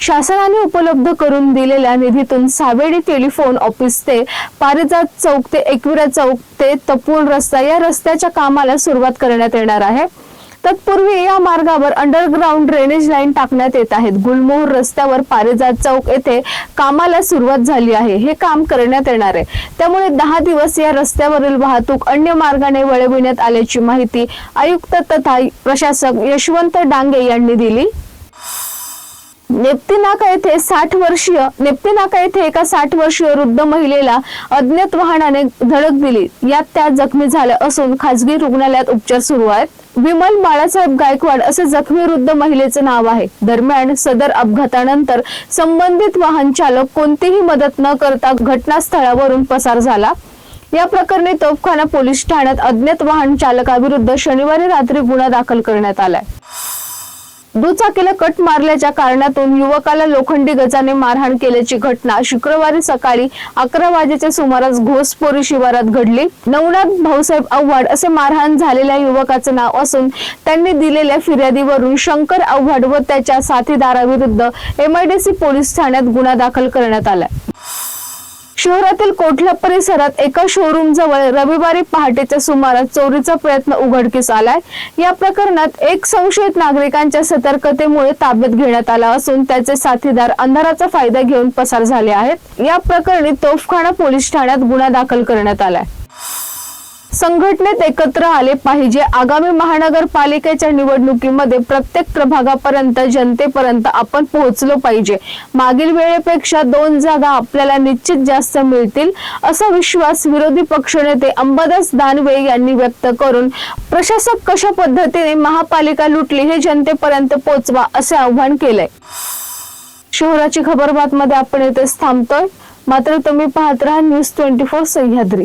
शासनाने उपलब्ध करून दिलेल्या निधीतून सावेडी टेलिफोन ऑफिस ते पारिजात चौक ते एकविरा चौक ते तपोन रस्ता या रस्त्याच्या कामाला सुरुवात करण्यात येणार आहे. तत्पूर्वी या मार्गावर अंडरग्राऊंड ड्रेनेज लाईन टाकण्यात येत आहेत. गुलमोहर रस्त्यावर पारिजात चौक येथे कामाला सुरुवात झाली आहे. हे काम करण्यात येणार आहे. त्यामुळे दहा दिवस या रस्त्यावरील वाहतूक अन्य मार्गाने वळविण्यात आल्याची माहिती आयुक्त तथा प्रशासक यशवंत डांगे यांनी दिली. नेप्तीनाका येथे साठ वर्षीय नेप्तीनाका येथे एका साठ वर्षीय वृद्ध महिलेला अज्ञात वाहनाने धडक दिली. यात त्या जखमी झाल्या असून खासगी रुग्णालयात उपचार सुरू आहेत. विमल बाळासाहेब गायकवाड असे जखमी वृद्ध महिलेचे नाव आहे. दरम्यान सदर अपघातानंतर संबंधित वाहन चालक कोणतीही मदत न करता घटनास्थळावरून पसार झाला. या प्रकरणी तोफखाना पोलीस ठाण्यात अज्ञात वाहन चालकाविरुद्ध शनिवारी रात्री गुन्हा दाखल करण्यात आलाय. दुचाकीला कट मारल्याच्या कारणातून युवकाला लोखंडी गजाने मारहाण केल्याची घटना शुक्रवारी सकाळी अकरा वाजेच्या सुमारास घोसपोरी शिवारात घडली. नवनाथ भाऊसाहेब आव्हाड असे मारहाण झालेल्या युवकाचे नाव असून त्यांनी दिलेल्या फिर्यादीवरून शंकर आव्हाड व त्याच्या साथीदाराविरुद्ध एमआयडीसी पोलीस ठाण्यात गुन्हा दाखल करण्यात आला. शहरातील कोठला परिसरात एका शोरूम जवळ रविवारी पहाटेच्या सुमारास चोरीचा प्रयत्न उघडकीस आलाय? या प्रकरणात एक संशयित नागरिकांच्या सतर्कतेमुळे ताब्यात घेण्यात आला असून त्याचे साथीदार अंधाराचा फायदा घेऊन पसार झाले आहेत. या प्रकरणी तोफखाना पोलीस ठाण्यात गुन्हा दाखल करण्यात आलाय. संघटनेत एकत्र आले पाहिजे. आगामी महानगरपालिकेच्या निवडणुकीमध्ये प्रत्येक प्रभागापर्यंत जनतेपर्यंत आपण पोहोचलो पाहिजे. मागील वेळेपेक्षा दोन जागा आपल्याला निश्चित जास्त मिळतील असा विश्वास विरोधी पक्षनेते अंबादास दानवे यांनी व्यक्त करून प्रशासक कशा पद्धतीने महापालिका लुटली हे जनतेपर्यंत पोहोचवा असे आव्हान केलंय. शहराची खबर बातमध्ये आपण इथेच थांबतोय. मात्र तुम्ही पाहत राहा न्यूज ट्वेंटी फोर सह्याद्री.